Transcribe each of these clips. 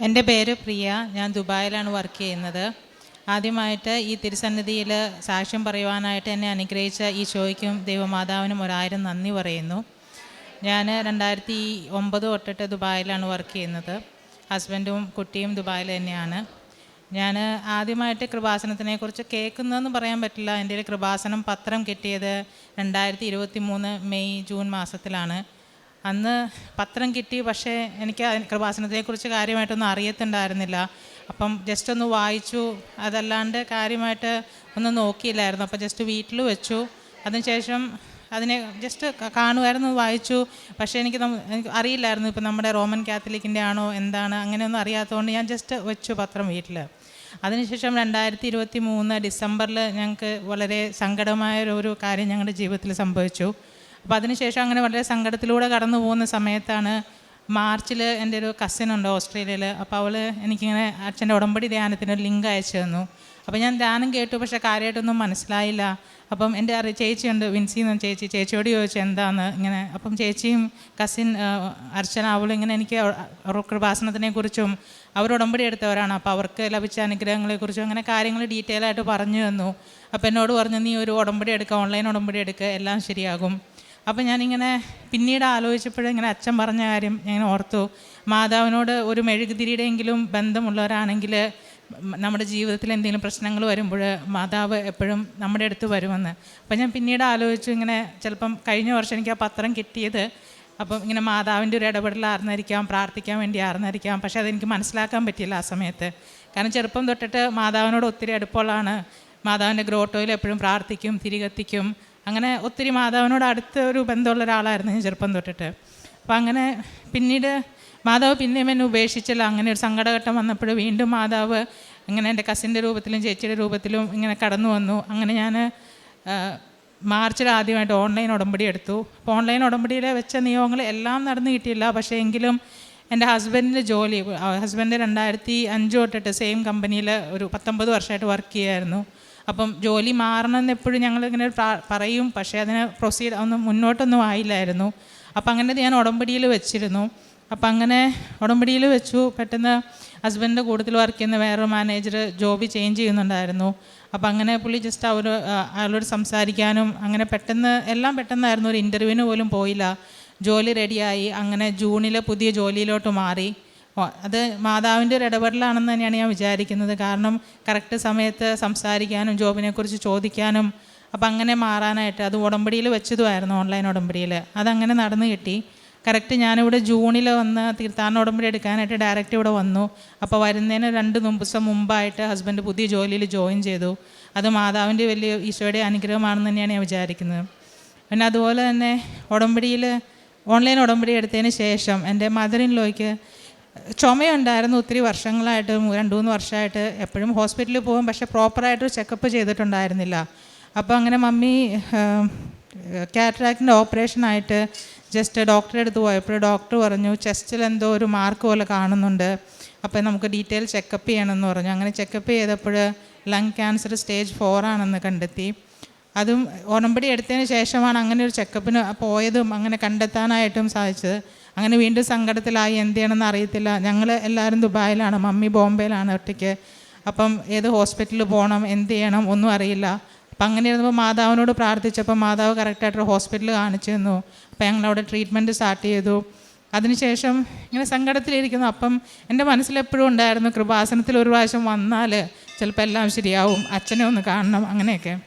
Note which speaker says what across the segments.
Speaker 1: എന്റെ പേര് പ്രിയ. ഞാൻ ദുബായിലാണ് വർക്ക് ചെയ്യുന്നത്. ആദ്യമായിട്ട് ഈ തിരുസന്നിധിയിൽ സാക്ഷ്യം പറയുവാനായിട്ട് എന്നെ അനുഗ്രഹിച്ച ഈ ചോയ്ക്കും ദൈവമാതാവിനും ഒരായിരം നന്ദി പറയുന്നു. ഞാൻ രണ്ടായിരത്തി ഒമ്പത് തൊട്ടിട്ട് ദുബായിലാണ് വർക്ക് ചെയ്യുന്നത്. ഹസ്ബൻഡും കുട്ടിയും ദുബായിൽ തന്നെയാണ്. ഞാൻ ആദ്യമായിട്ട് കൃപാസനത്തിനെക്കുറിച്ച് കേൾക്കുന്നതെന്ന് പറയാൻ പറ്റില്ല. എന്റെ കൃപാസനം പത്രം കിട്ടിയത് രണ്ടായിരത്തി ഇരുപത്തി മൂന്ന് മെയ് ജൂൺ മാസത്തിലാണ്. അന്ന് പത്രം കിട്ടി പക്ഷേ എനിക്ക് കൃപാസനത്തെക്കുറിച്ച് കാര്യമായിട്ടൊന്നും അറിയത്തുണ്ടായിരുന്നില്ല. അപ്പം ജസ്റ്റ് ഒന്ന് വായിച്ചു അതല്ലാണ്ട് കാര്യമായിട്ട് ഒന്നും നോക്കിയില്ലായിരുന്നു. അപ്പം ജസ്റ്റ് വീട്ടിൽ വെച്ചു. അതിനുശേഷം അതിനെ ജസ്റ്റ് കാണുമായിരുന്നു വായിച്ചു. പക്ഷേ എനിക്ക് എനിക്ക് അറിയില്ലായിരുന്നു ഇപ്പം നമ്മുടെ റോമൻ കാത്തലിക്കിന്റെ ആണോ എന്താണ് അങ്ങനെയൊന്നും അറിയാത്തതുകൊണ്ട് ഞാൻ ജസ്റ്റ് വെച്ചു പത്രം വീട്ടിൽ. അതിനുശേഷം രണ്ടായിരത്തി ഇരുപത്തി മൂന്ന് ഡിസംബറിൽ ഞങ്ങൾക്ക് വളരെ സങ്കടമായ ഒരു കാര്യം ഞങ്ങളുടെ ജീവിതത്തിൽ സംഭവിച്ചു. അപ്പോൾ അതിനുശേഷം അങ്ങനെ വളരെ സങ്കടത്തിലൂടെ കടന്നു പോകുന്ന സമയത്താണ് മാർച്ചിൽ എന്റെ ഒരു കസിൻ ഉണ്ട് ഓസ്ട്രേലിയയിൽ അപ്പോൾ അവൾ എനിക്കിങ്ങനെ അച്ഛന്റെ ഉടമ്പടി ധ്യാനത്തിന് ഒരു ലിങ്ക് അയച്ചു തന്നു. അപ്പോൾ ഞാൻ ധ്യാനം കേട്ടു പക്ഷേ കാര്യമായിട്ടൊന്നും മനസ്സിലായില്ല. അപ്പം എന്റെ അറി ചേച്ചിയുണ്ട് വിൻസി എന്ന് ചേച്ചി ചേച്ചിയോട് ചോദിച്ചു എന്താണ് ഇങ്ങനെ. അപ്പം ചേച്ചിയും കസിൻ അർച്ചന അവളും ഇങ്ങനെ എനിക്ക് കൃപാസനത്തിനെക്കുറിച്ചും അവർ ഉടമ്പടി എടുത്തവരാണ്. അപ്പോൾ അവർക്ക് ലഭിച്ച അനുഗ്രഹങ്ങളെക്കുറിച്ചും അങ്ങനെ കാര്യങ്ങൾ ഡീറ്റെയിൽ ആയിട്ട് പറഞ്ഞു തന്നു. അപ്പോൾ എന്നോട് പറഞ്ഞു നീ ഒരു ഉടമ്പടി എടുക്കുക ഓൺലൈൻ ഉടമ്പടി എടുക്കുക എല്ലാം ശരിയാകും. അപ്പോൾ ഞാനിങ്ങനെ പിന്നീട് ആലോചിച്ചപ്പോഴും ഇങ്ങനെ അച്ഛൻ പറഞ്ഞ കാര്യം ഞാൻ ഓർത്തു. മാതാവിനോട് ഒരു മെഴുകുതിരിയുടെയെങ്കിലും ബന്ധമുള്ളവരാണെങ്കിൽ നമ്മുടെ ജീവിതത്തിൽ എന്തെങ്കിലും പ്രശ്നങ്ങൾ വരുമ്പോൾ മാതാവ് എപ്പോഴും നമ്മുടെ അടുത്ത് വരുമെന്ന്. അപ്പം ഞാൻ പിന്നീട് ആലോചിച്ചു ഇങ്ങനെ ചിലപ്പം കഴിഞ്ഞ വർഷം എനിക്ക് ആ പത്രം കിട്ടിയത്. അപ്പം ഇങ്ങനെ മാതാവിന്റെ ഒരു ഇടപെടലായിരുന്നിരിക്കാം പ്രാർത്ഥിക്കാൻ വേണ്ടി ആയിരുന്നിരിക്കാം പക്ഷേ അതെനിക്ക് മനസ്സിലാക്കാൻ പറ്റിയില്ല ആ സമയത്ത്. കാരണം ചെറുപ്പം തൊട്ടിട്ട് മാതാവിനോട് ഒത്തിരി അടുപ്പമുള്ളതാണ്. മാതാവിന്റെ ഗ്രോട്ടോയിൽ എപ്പോഴും പ്രാർത്ഥിക്കും തിരികെത്തിക്കും. അങ്ങനെ ഒത്തിരി മാതാവിനോട് അടുത്ത ഒരു ബന്ധമുള്ള ഒരാളായിരുന്നു ഞാൻ ചെറുപ്പം തൊട്ടിട്ട്. അപ്പം അങ്ങനെ പിന്നീട് മാതാവ് പിന്നെയും എന്നെ ഉപേക്ഷിച്ചില്ല. അങ്ങനെ ഒരു സങ്കടഘട്ടം വന്നപ്പോൾ വീണ്ടും മാതാവ് ഇങ്ങനെ എന്റെ കസിന്റെ രൂപത്തിലും ചേച്ചിയുടെ രൂപത്തിലും ഇങ്ങനെ കടന്നു വന്നു. അങ്ങനെ ഞാൻ മാർച്ചിൽ ആദ്യമായിട്ട് ഓൺലൈൻ ഉടമ്പടി എടുത്തു. അപ്പോൾ ഓൺലൈൻ ഉടമ്പടിയിൽ വെച്ച നിയമങ്ങൾ എല്ലാം നടന്നു കിട്ടിയില്ല. പക്ഷേ എങ്കിലും എന്റെ ഹസ്ബൻഡിന്റെ ജോലി ഹസ്ബൻഡ് രണ്ടായിരത്തി അഞ്ച് തൊട്ടിട്ട് സെയിം കമ്പനിയിൽ ഒരു പത്തൊമ്പത് വർഷമായിട്ട് വർക്ക് ചെയ്യായിരുന്നു. അപ്പം ജോലി മാറണമെന്ന് എപ്പോഴും ഞങ്ങൾ ഇങ്ങനെ പറയും. പക്ഷേ അതിന് പ്രൊസീഡ് ഒന്നും മുന്നോട്ടൊന്നും ആയില്ലായിരുന്നു. അപ്പം അങ്ങനെ ഞാൻ ഉടമ്പടിയിൽ വെച്ചിരുന്നു. അപ്പം അങ്ങനെ ഉടമ്പടിയിൽ വെച്ചു. പെട്ടെന്ന് ഹസ്ബൻഡിന്റെ കൂട്ടത്തിൽ വർക്ക് ചെയ്യുന്ന വേറൊരു മാനേജർ ജോബ് ചേഞ്ച് ചെയ്യുന്നുണ്ടായിരുന്നു. അപ്പം അങ്ങനെ പുള്ളി ജസ്റ്റ് അവർ അയാളോട് സംസാരിക്കാനും അങ്ങനെ പെട്ടെന്ന് എല്ലാം പെട്ടെന്നായിരുന്നു. ഒരു ഇന്റർവ്യൂവിന് പോലും പോയില്ല. ജോലി റെഡിയായി അങ്ങനെ ജൂണിൽ പുതിയ ജോലിയിലോട്ട് മാറി. അത് മാതാവിന്റെ ഒരു ഇടപെടലാണെന്ന് തന്നെയാണ് ഞാൻ വിചാരിക്കുന്നത്. കാരണം കറക്റ്റ് സമയത്ത് സംസാരിക്കാനും ജോബിനെക്കുറിച്ച് ചോദിക്കാനും അപ്പം അങ്ങനെ മാറാനായിട്ട് അത് ഉടമ്പടിയിൽ വെച്ചതുമായിരുന്നു ഓൺലൈൻ ഉടമ്പടിയിൽ. അതങ്ങനെ നടന്നു കിട്ടി. കറക്റ്റ് ഞാനിവിടെ ജൂണിൽ വന്ന് തീർത്ഥാടന ഉടമ്പടി എടുക്കാനായിട്ട് ഡയറക്റ്റ് ഇവിടെ വന്നു. അപ്പോൾ വരുന്നതിന് രണ്ട് ദിവസം മുമ്പായിട്ട് ഹസ്ബൻഡ് പുതിയ ജോലിയിൽ ജോയിൻ ചെയ്തു. അത് മാതാവിന്റെ വലിയ ഈശോയുടെ അനുഗ്രഹമാണെന്ന് തന്നെയാണ് ഞാൻ വിചാരിക്കുന്നത്. പിന്നെ അതുപോലെ തന്നെ ഉടമ്പടിയിൽ ഓൺലൈൻ ഉടമ്പടി എടുത്തതിന് ശേഷം എന്റെ മദറിൻ ലോയ്ക്ക് ചുമയുണ്ടായിരുന്നു ഒത്തിരി വർഷങ്ങളായിട്ട് രണ്ട് മൂന്ന് വർഷമായിട്ട് എപ്പോഴും ഹോസ്പിറ്റലിൽ പോകും പക്ഷേ പ്രോപ്പറായിട്ട് ചെക്കപ്പ് ചെയ്തിട്ടുണ്ടായിരുന്നില്ല. അപ്പോൾ അങ്ങനെ മമ്മി കാറ്ററാക്റ്റിന്റെ ഓപ്പറേഷനായിട്ട് ജസ്റ്റ് ഡോക്ടറെ അടുത്ത് പോയപ്പോൾ ഡോക്ടർ പറഞ്ഞു ചെസ്റ്റിൽ എന്തോ ഒരു മാർക്ക് പോലെ കാണുന്നുണ്ട് അപ്പോൾ നമുക്ക് ഡീറ്റെയിൽ ചെക്കപ്പ് ചെയ്യണമെന്ന് പറഞ്ഞു. അങ്ങനെ ചെക്കപ്പ് ചെയ്തപ്പോൾ ലങ് ക്യാൻസർ സ്റ്റേജ് ഫോർ ആണെന്ന് കണ്ടെത്തി. അതും ഉടമ്പടി എടുത്തതിന് ശേഷമാണ് അങ്ങനെ ഒരു ചെക്കപ്പിന് പോയതും അങ്ങനെ കണ്ടെത്താനായിട്ടും സാധിച്ചത്. അങ്ങനെ വീണ്ടും സങ്കടത്തിലായി എന്ത് ചെയ്യണമെന്ന് അറിയത്തില്ല. ഞങ്ങൾ എല്ലാവരും ദുബായിലാണ് മമ്മി ബോംബെയിലാണ് ഒറ്റയ്ക്ക്. അപ്പം ഏത് ഹോസ്പിറ്റലിൽ പോകണം എന്ത് ചെയ്യണം ഒന്നും അറിയില്ല. അപ്പം അങ്ങനെ ഇരുന്നപ്പോൾ മാതാവിനോട് പ്രാർത്ഥിച്ചപ്പോൾ മാതാവ് കറക്റ്റായിട്ട് ഹോസ്പിറ്റലിൽ കാണിച്ചു തന്നു. അപ്പം ഞങ്ങളവിടെ ട്രീറ്റ്മെന്റ് സ്റ്റാർട്ട് ചെയ്തു. അതിനുശേഷം ഇങ്ങനെ സങ്കടത്തിലിരിക്കുന്നു. അപ്പം എന്റെ മനസ്സിലെപ്പോഴും ഉണ്ടായിരുന്നു കൃപാസനത്തിൽ ഒരു പ്രാവശ്യം വന്നാൽ ചിലപ്പോൾ എല്ലാം ശരിയാവും അച്ഛനെ ഒന്ന് കാണണം അങ്ങനെയൊക്കെ.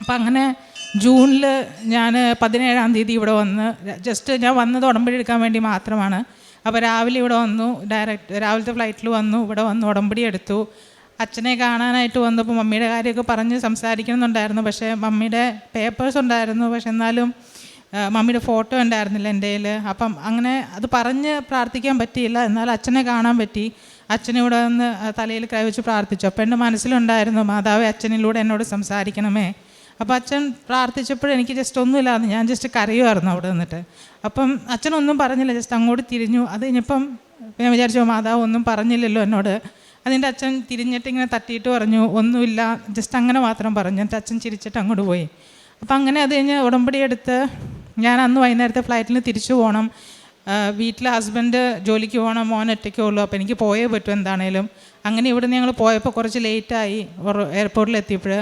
Speaker 1: അപ്പം അങ്ങനെ ജൂണിൽ ഞാൻ പതിനേഴാം തീയതി ഇവിടെ വന്ന് ജസ്റ്റ് ഞാൻ വന്നത് ഉടമ്പടി എടുക്കാൻ വേണ്ടി മാത്രമാണ്. അപ്പോൾ രാവിലെ ഇവിടെ വന്നു ഡയറക്റ്റ് രാവിലത്തെ ഫ്ലൈറ്റിൽ വന്നു ഇവിടെ വന്ന് ഉടമ്പടി എടുത്തു. അച്ഛനെ കാണാനായിട്ട് വന്നപ്പോൾ മമ്മിയുടെ കാര്യമൊക്കെ പറഞ്ഞ് സംസാരിക്കണമെന്നുണ്ടായിരുന്നു. പക്ഷേ മമ്മിയുടെ പേപ്പേഴ്സ് ഉണ്ടായിരുന്നു. പക്ഷെ എന്നാലും മമ്മിയുടെ ഫോട്ടോ ഉണ്ടായിരുന്നില്ല എന്റെ കയ്യിൽ അപ്പം അങ്ങനെ അത് പറഞ്ഞ് പ്രാർത്ഥിക്കാൻ പറ്റിയില്ല. എന്നാൽ അച്ഛനെ കാണാൻ പറ്റി. അച്ഛനിവിടെ വന്ന് തലയിൽ കൈവച്ച് പ്രാർത്ഥിച്ചു. അപ്പം എന്റെ മനസ്സിലുണ്ടായിരുന്നു മാതാവ് അച്ഛനിലൂടെ എന്നോട് സംസാരിക്കണമേ. അപ്പോൾ അച്ഛൻ പ്രാർത്ഥിച്ചപ്പോഴും എനിക്ക് ജസ്റ്റ് ഒന്നുമില്ലാന്ന് ഞാൻ ജസ്റ്റ് കരയുമായിരുന്നു അവിടെ നിന്നിട്ട്. അപ്പം അച്ഛനൊന്നും പറഞ്ഞില്ല ജസ്റ്റ് അങ്ങോട്ട് തിരിഞ്ഞു. അത് കഴിഞ്ഞപ്പം ഞാൻ വിചാരിച്ചു മാതാവ് ഒന്നും പറഞ്ഞില്ലല്ലോ എന്നോട്. അതിന്റെ അച്ഛൻ തിരിഞ്ഞിട്ട് ഇങ്ങനെ തട്ടിയിട്ട് പറഞ്ഞു ഒന്നുമില്ല ജസ്റ്റ് അങ്ങനെ മാത്രം പറഞ്ഞു. എന്റെ അച്ഛൻ ചിരിച്ചിട്ട് അങ്ങോട്ട് പോയി. അപ്പം അങ്ങനെ അത് കഴിഞ്ഞ് ഉടമ്പടി എടുത്ത് ഞാൻ അന്ന് വൈകുന്നേരത്തെ ഫ്ലൈറ്റിൽ തിരിച്ചു പോകണം വീട്ടിലെ ഹസ്ബൻഡ് ജോലിക്ക് പോകണം മോൻ ഒറ്റയ്ക്കേ ഉള്ളൂ. അപ്പോൾ എനിക്ക് പോയേ പറ്റും എന്താണേലും. അങ്ങനെ ഇവിടുന്ന് ഞങ്ങൾ പോയപ്പോൾ കുറച്ച് ലേറ്റായി എയർപോർട്ടിൽ എത്തിയപ്പോൾ